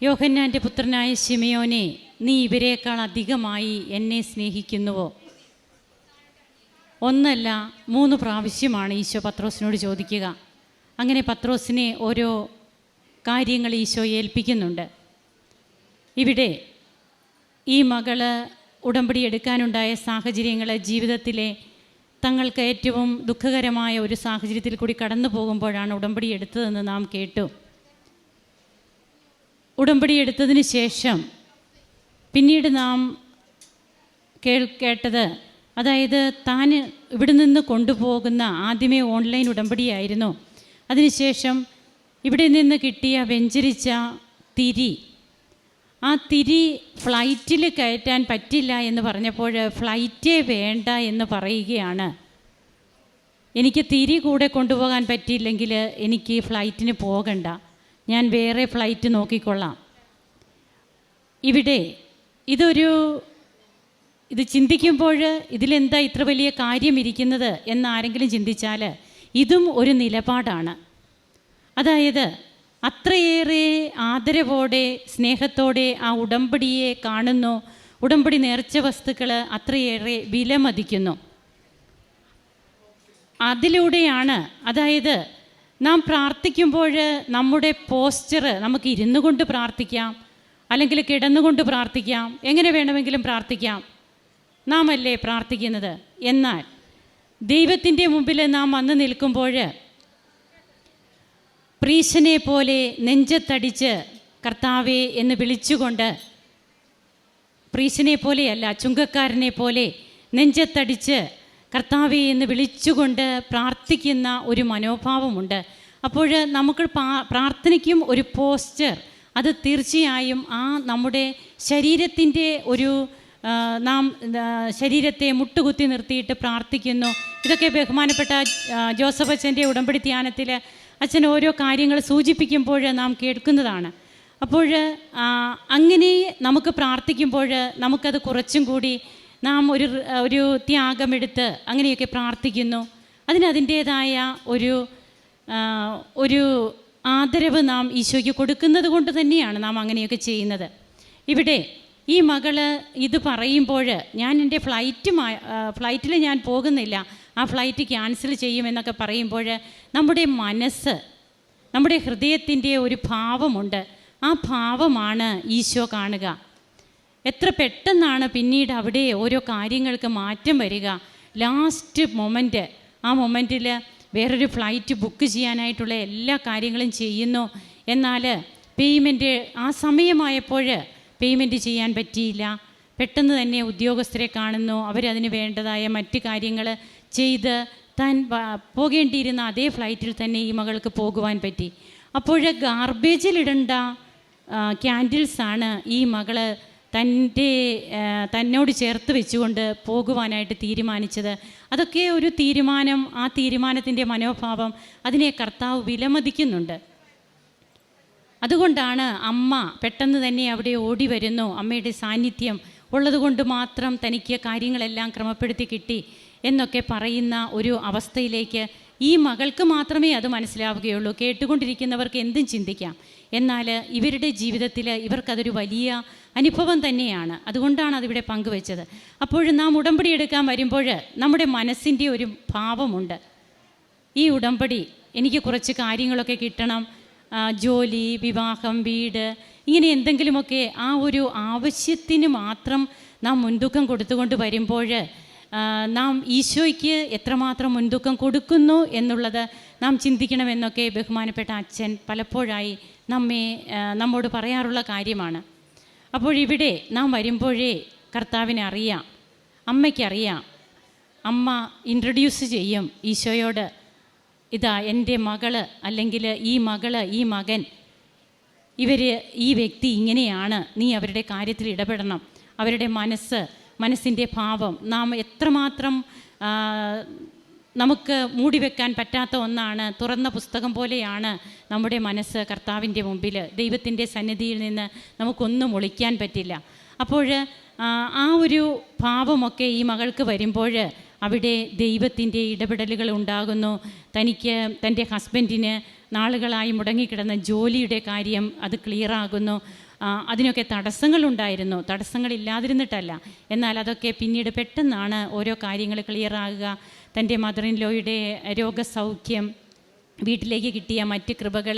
Speaker 2: യോഹന്നാന്റെ പുത്രനായ ശിമയോനെ നീ ഇവരെക്കാൾ അധികമായി എന്നെ സ്നേഹിക്കുന്നുവോ? ഒന്നല്ല മൂന്ന് പ്രാവശ്യമാണ് ഈശോ പത്രോസിനോട് ചോദിക്കുക. അങ്ങനെ പത്രോസിനെ ഓരോ കാര്യങ്ങൾ ഈശോ ഏൽപ്പിക്കുന്നുണ്ട്. ഇവിടെ ഈ മകൾ ഉടമ്പടി എടുക്കാനുണ്ടായ സാഹചര്യങ്ങൾ ജീവിതത്തിലെ തങ്ങൾക്ക് ഏറ്റവും ദുഃഖകരമായ ഒരു സാഹചര്യത്തിൽ കൂടി കടന്നു പോകുമ്പോഴാണ് ഉടമ്പടി എടുത്തതെന്ന് നാം കേട്ടു. ഉടമ്പടി എടുത്തതിന് ശേഷം പിന്നീട് നാം കേൾ കേട്ടത് അതായത് താൻ ഇവിടെ നിന്ന് കൊണ്ടുപോകുന്ന ആദ്യമേ ഓൺലൈൻ ഉടമ്പടിയായിരുന്നു. അതിനുശേഷം ഇവിടെ നിന്ന് കിട്ടിയ വെഞ്ചരിച്ച തിരി ആ തിരി ഫ്ലൈറ്റിൽ കയറ്റാൻ പറ്റില്ല എന്ന് പറഞ്ഞപ്പോൾ ഫ്ലൈറ്റേ വേണ്ട എന്ന് പറയുകയാണ്. എനിക്ക് തിരി കൂടെ കൊണ്ടുപോകാൻ പറ്റിയില്ലെങ്കിൽ എനിക്ക് ഫ്ലൈറ്റിന് പോകണ്ട. ഞാൻ വേറെ ഫ്ലൈറ്റ് നോക്കിക്കൊള്ളാം. ഇവിടെ ഇതൊരു ഇത് ചിന്തിക്കുമ്പോൾ ഇതിലെന്താ ഇത്ര വലിയ കാര്യം ഇരിക്കുന്നത് എന്ന് ആരെങ്കിലും ചിന്തിച്ചാൽ ഇതും ഒരു നിലപാടാണ്. അതായത് അത്രയേറെ ആദരവോടെ സ്നേഹത്തോടെ ആ ഉടമ്പടിയെ കാണുന്നു. ഉടമ്പടി നേർച്ച വസ്തുക്കൾ അത്രയേറെ വിലമതിക്കുന്നു. അതിലൂടെയാണ് അതായത് നാം പ്രാർത്ഥിക്കുമ്പോൾ നമ്മുടെ പോസ്ചർ നമുക്ക് ഇരുന്നു കൊണ്ട് പ്രാർത്ഥിക്കാം അല്ലെങ്കിൽ കിടന്നുകൊണ്ട് പ്രാർത്ഥിക്കാം എങ്ങനെ വേണമെങ്കിലും പ്രാർത്ഥിക്കാം. നാം അല്ലേ പ്രാർത്ഥിക്കുന്നത്? എന്നാൽ ദൈവത്തിന്റെ മുമ്പിൽ നാം വന്ന് നിൽക്കുമ്പോൾ പ്രീശനെ പോലെ നെഞ്ചത്തടിച്ച് കർത്താവെ എന്ന് വിളിച്ചുകൊണ്ട് പ്രീശനെ പോലെയല്ല ചുങ്കക്കാരനെ പോലെ നെഞ്ചത്തടിച്ച് കർത്താവെ എന്ന് വിളിച്ചുകൊണ്ട് പ്രാർത്ഥിക്കുന്ന ഒരു മനോഭാവമുണ്ട്. അപ്പോൾ നമുക്ക് പ്രാർത്ഥനയ്ക്കും ഒരു പോസ്ചർ അത് തീർച്ചയായും ആ നമ്മുടെ ശരീരത്തിന്റെ ഒരു നാം ശരീരത്തെ മുട്ടുകുത്തി നിർത്തിയിട്ട് പ്രാർത്ഥിക്കുന്നു. ഇതൊക്കെ ബഹുമാനപ്പെട്ട ജോസഫ് അച്ഛന്റെ ഉടമ്പടി ധ്യാനത്തിൽ അച്ഛൻ ഓരോ കാര്യങ്ങൾ സൂചിപ്പിക്കുമ്പോൾ നാം കേൾക്കുന്നതാണ്. അപ്പോൾ അങ്ങനെ നമുക്ക് പ്രാർത്ഥിക്കുമ്പോൾ നമുക്കത് കുറച്ചും കൂടി നാം ഒരു ഒരു ത്യാഗമെടുത്ത് അങ്ങനെയൊക്കെ പ്രാർത്ഥിക്കുന്നു. അതിനതിന്റേതായ ഒരു ഒരു ആദരവ് നാം ഈശോയ്ക്ക് കൊടുക്കുന്നത് കൊണ്ട് തന്നെയാണ് നാം അങ്ങനെയൊക്കെ ചെയ്യുന്നത്. ഇവിടെ ഈ മകൾ ഇത് പറയുമ്പോൾ ഞാൻ എന്റെ ഫ്ലൈറ്റ് ഫ്ലൈറ്റിൽ ഞാൻ പോകുന്നില്ല. ആ ഫ്ലൈറ്റ് ക്യാൻസൽ ചെയ്യുമെന്നൊക്കെ പറയുമ്പോൾ നമ്മുടെ മനസ്സ് നമ്മുടെ ഹൃദയത്തിന്റെ ഒരു ഭാവമുണ്ട്. ആ ഭാവമാണ് ഈശോ കാണുക. എത്ര പെട്ടെന്നാണ് പിന്നീട് അവിടെ ഓരോ കാര്യങ്ങൾക്ക് മാറ്റം വരിക. ലാസ്റ്റ് മൊമെന്റ് ആ മൊമെന്റിൽ വേറൊരു ഫ്ലൈറ്റ് ബുക്ക് ചെയ്യാനായിട്ടുള്ള എല്ലാ കാര്യങ്ങളും ചെയ്യുന്നു. എന്നാൽ പേയ്മെന്റ് ആ സമയമായപ്പോൾ പേയ്മെന്റ് ചെയ്യാൻ പറ്റിയില്ല. പെട്ടെന്ന് തന്നെ ഉദ്യോഗസ്ഥരെ കാണുന്നു. അവരതിന് വേണ്ടതായ മറ്റ് കാര്യങ്ങൾ ചെയ്ത് താൻ പോകേണ്ടിയിരുന്ന അതേ ഫ്ലൈറ്റിൽ തന്നെ ഈ മകൾക്ക് പോകുവാൻ പറ്റി. അപ്പോൾ ഗാർബേജിലിടേണ്ട ക്യാൻഡിൽസാണ് ഈ മകൾ തന്റെ തന്നോട് ചേർത്ത് വെച്ചുകൊണ്ട് പോകുവാനായിട്ട് തീരുമാനിച്ചത്. അതൊക്കെ ഒരു തീരുമാനം ആ തീരുമാനത്തിന്റെ മനോഭാവം അതിനെ കർത്താവ് വിലമതിക്കുന്നുണ്ട്. അതുകൊണ്ടാണ് അമ്മ പെട്ടെന്ന് തന്നെ അവിടെ ഓടി വരുന്നു. അമ്മയുടെ സാന്നിധ്യം ഉള്ളതുകൊണ്ട് മാത്രം തനിക്ക് കാര്യങ്ങളെല്ലാം ക്രമപ്പെടുത്തി കിട്ടി. എന്നൊക്കെ പറയുന്ന ഒരു അവസ്ഥയിലേക്ക് ഈ മകൾക്ക് മാത്രമേ അത് മനസ്സിലാവുകയുള്ളൂ. കേട്ടുകൊണ്ടിരിക്കുന്നവർക്ക് എന്തും ചിന്തിക്കാം. എന്നാൽ ഇവരുടെ ജീവിതത്തിൽ ഇവർക്കതൊരു വലിയ അനുഭവം തന്നെയാണ്. അതുകൊണ്ടാണ് അതിവിടെ പങ്കുവെച്ചത്. അപ്പോൾ നാം ഉടമ്പടി എടുക്കാൻ വരുമ്പോൾ നമ്മുടെ മനസ്സിന്റെ ഒരു ഭാവമുണ്ട്. ഈ ഉടമ്പടി എനിക്ക് കുറച്ച് കാര്യങ്ങളൊക്കെ കിട്ടണം. ജോലി വിവാഹം വീട് ഇങ്ങനെ എന്തെങ്കിലുമൊക്കെ ആ ഒരു ആവശ്യത്തിന് മാത്രം നാം മുൻതൂക്കം കൊടുത്തുകൊണ്ട് വരുമ്പോൾ നാം ഈശോയ്ക്ക് എത്രമാത്രം മുൻതൂക്കം കൊടുക്കുന്നു എന്നുള്ളത് നാം ചിന്തിക്കണമെന്നൊക്കെ ബഹുമാനപ്പെട്ട അച്ഛൻ പലപ്പോഴായി നമ്മെ നമ്മോട് പറയാറുള്ള കാര്യമാണ്. അപ്പോൾ ഇവിടെ നാം വരുമ്പോഴേ കർത്താവിനെ അറിയാം അമ്മയ്ക്കറിയാം അമ്മ ഇൻട്രൊഡ്യൂസ് ചെയ്യും ഈശോയോട് ഇതാ എന്റെ മകൾ അല്ലെങ്കിൽ ഈ മകൾ ഈ മകൻ ഇവർ ഈ വ്യക്തി ഇങ്ങനെയാണ് നീ അവരുടെ കാര്യത്തിൽ ഇടപെടണം അവരുടെ മനസ്സ് മനസ്സിന്റെ ഭാവം. നാം എത്രമാത്രം നമുക്ക് മൂടിവെക്കാൻ പറ്റാത്ത ഒന്നാണ്. തുറന്ന പുസ്തകം പോലെയാണ് നമ്മുടെ മനസ്സ് കർത്താവിന്റെ മുമ്പിൽ ദൈവത്തിന്റെ സന്നിധിയിൽ നിന്ന് നമുക്കൊന്നും ഒളിക്കാൻ പറ്റില്ല. അപ്പോൾ ആ, ഒരു ഭാവമൊക്കെ ഈ മകൾക്ക് വരുമ്പോൾ അവിടെ ദൈവത്തിന്റെ ഇടപെടലുകൾ ഉണ്ടാകുന്നു. തനിക്ക് തന്റെ ഹസ്ബൻഡിന് നാളുകളായി മുടങ്ങിക്കിടന്ന ജോലിയുടെ കാര്യം അത് ക്ലിയറാകുന്നു. അതിനൊക്കെ തടസ്സങ്ങളുണ്ടായിരുന്നു. തടസ്സങ്ങളില്ലാതിരുന്നിട്ടല്ല. എന്നാൽ അതൊക്കെ പിന്നീട് പെട്ടെന്നാണ് ഓരോ കാര്യങ്ങൾ ക്ലിയറാകുക തന്റെ മദർ ഇൻ ലോയുടെ രോഗസൗഖ്യം വീട്ടിലേക്ക് കിട്ടിയ മറ്റ് കൃപകൾ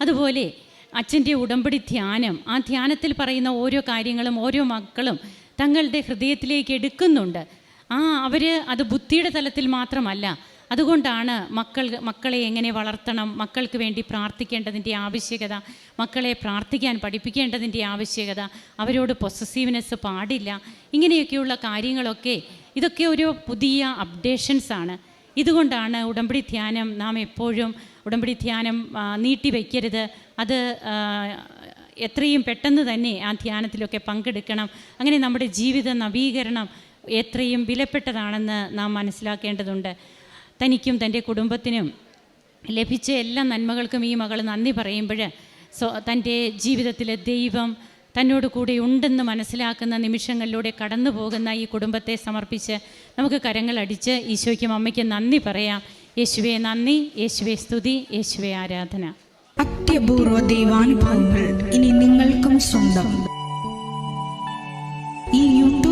Speaker 2: അതുപോലെ അച്ഛന്റെ ഉടമ്പടി ധ്യാനം. ആ ധ്യാനത്തിൽ പറയുന്ന ഓരോ കാര്യങ്ങളും ഓരോ മക്കളും തങ്ങളുടെ ഹൃദയത്തിലേക്ക് എടുക്കുന്നുണ്ട്. ആ അവർ അത് ബുദ്ധിയുടെ തലത്തിൽ മാത്രമല്ല അതുകൊണ്ടാണ് മക്കൾ മക്കളെ എങ്ങനെ വളർത്തണം മക്കൾക്ക് വേണ്ടി പ്രാർത്ഥിക്കേണ്ടതിന്റെ ആവശ്യകത മക്കളെ പ്രാർത്ഥിക്കാൻ പഠിപ്പിക്കേണ്ടതിന്റെ ആവശ്യകത അവരോട് പൊസസീവ്നെസ് പാടില്ല ഇങ്ങനെയൊക്കെയുള്ള കാര്യങ്ങളൊക്കെ ഇതൊക്കെ ഒരു പുതിയ അപ്ഡേഷൻസ് ആണ്. ഇതുകൊണ്ടാണ് ഉടമ്പടി ധ്യാനം നാം എപ്പോഴും ഉടമ്പടി ധ്യാനം നീട്ടിവെക്കരുത് അത് എത്രയും പെട്ടെന്ന് തന്നെ ആ ധ്യാനത്തിലൊക്കെ പങ്കെടുക്കണം. അങ്ങനെ നമ്മുടെ ജീവിത നവീകരണം എത്രയും വിലപ്പെട്ടതാണെന്ന് നാം മനസ്സിലാക്കേണ്ടതുണ്ട്. തനിക്കും തന്റെ കുടുംബത്തിനും ലഭിച്ച എല്ലാ നന്മകൾക്കും ഈ മകൾ നന്ദി പറയുമ്പോൾ സ്വ തന്റെ ജീവിതത്തിലെ ദൈവം തന്നോട് കൂടെ ഉണ്ടെന്ന് മനസ്സിലാക്കുന്ന നിമിഷങ്ങളിലൂടെ കടന്നു പോകുന്ന ഈ കുടുംബത്തെ സമർപ്പിച്ച് നമുക്ക് കരങ്ങളടിച്ച് ഈശോയ്ക്കും അമ്മയ്ക്കും നന്ദി പറയാം. യേശുവെ നന്ദി. യേശുവെ സ്തുതി. യേശുവെ ആരാധന.
Speaker 3: അത്യപൂർവ ദൈവാനുഭവങ്ങൾ ഇനി നിങ്ങൾക്കും സ്വന്തം.